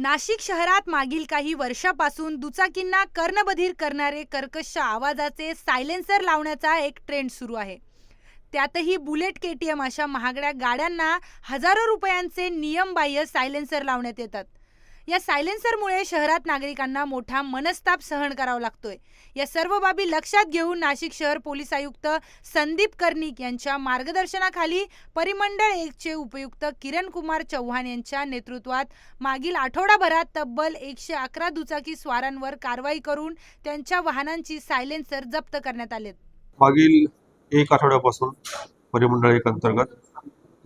नाशिक शहरात मागील काही वर्षापासून दुचाकींना कर्णबधीर करणारे कर्कश आवाजाचे सायलेन्सर लावण्याचा एक ट्रेंड सुरू आहे. त्यातही बुलेट के टी एम अशा महागड्या गाड्यांना हजारो रुपयांचे नियमबाह्य सायलेन्सर लावण्यात येतात. या सायलेन्सरमुळे शहरात नागरिकांना मोठा मनस्ताप सहन करावा लागतोय. या सर्व बाबी लक्षात घेऊन नाशिक शहर पोलीस आयुक्त संदीप कर्णिक यांच्या मार्गदर्शनाखाली परिमंडळ एकचे उपयुक्त किरण कुमार चव्हाण यांच्या नेतृत्वात मागील आठवडाभरात तब्बल एकशे अकरा दुचाकी स्वारांवर कारवाई करून त्यांच्या वाहनांची सायलेन्सर जप्त करण्यात आलेत. मागील एक आठवड्यापासून परिमंडळ एक अंतर्गत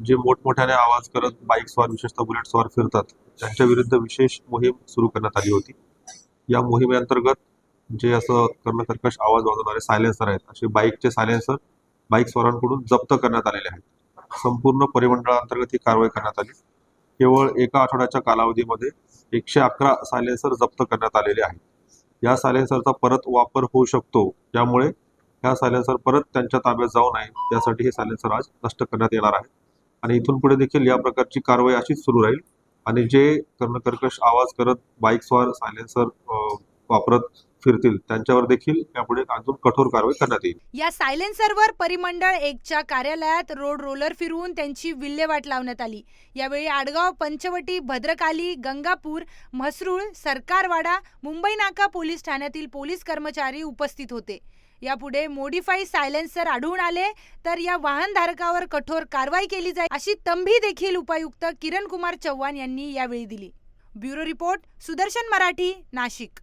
जे मोठमोठ्याने आवाज करत बाईक स्वार विशेषतः बुलेट स्वार फिरतात त्यांच्या विरुद्ध विशेष मोहीम सुरू करण्यात आली होती. या मोहिमेअंतर्गत जे असं कर्णकर्कश आवाज वाजवणारे सायलेन्सर आहेत असे बाईकचे सायलेन्सर बाईक स्वारांकडून जप्त करण्यात आलेले आहेत. संपूर्ण परिमंडळाअंतर्गत ही कारवाई करण्यात आली. केवळ एका आठवड्याच्या कालावधीमध्ये एकशे अकरा सायलेन्सर जप्त करण्यात आलेले आहेत. या सायलेन्सरचा परत वापर होऊ शकतो त्यामुळे ह्या सायलेन्सर परत त्यांच्या ताब्यात जाऊ नये त्यासाठी हे सायलेन्सर आज नष्ट करण्यात येणार आहे. आणि इथून पुढे देखील या प्रकारची कारवाई अशीच सुरू राहील. आणि जे कर्णकर्कश आवाज करत बाईक स्वार सायलेन्सर वापरत फिरतील. त्यांच्यावर देखील यापुढे अजून कठोर कारवाई करण्यात येईल. या सायलेन्सरवर परिमंडळ एकच्या कार्यालयात रोड रोलर फिरवून त्यांची विल्हेवाट लावण्यात आली. यावेळी आडगाव पंचवटी भद्रकाली गंगापूर म्हसरूळ सरकारवाडा मुंबई नाका पोलीस ठाण्यातील पोलीस कर्मचारी उपस्थित होते. यापुढे मोडीफाई सायलेन्सर आढळून आले तर या वाहनधारकावर कठोर कारवाई केली जाईल अशी तंभी देखील उपायुक्त किरण कुमार चव्हाण यांनी यावेळी दिली. Bureau report Sudarshan Marathi Nashik.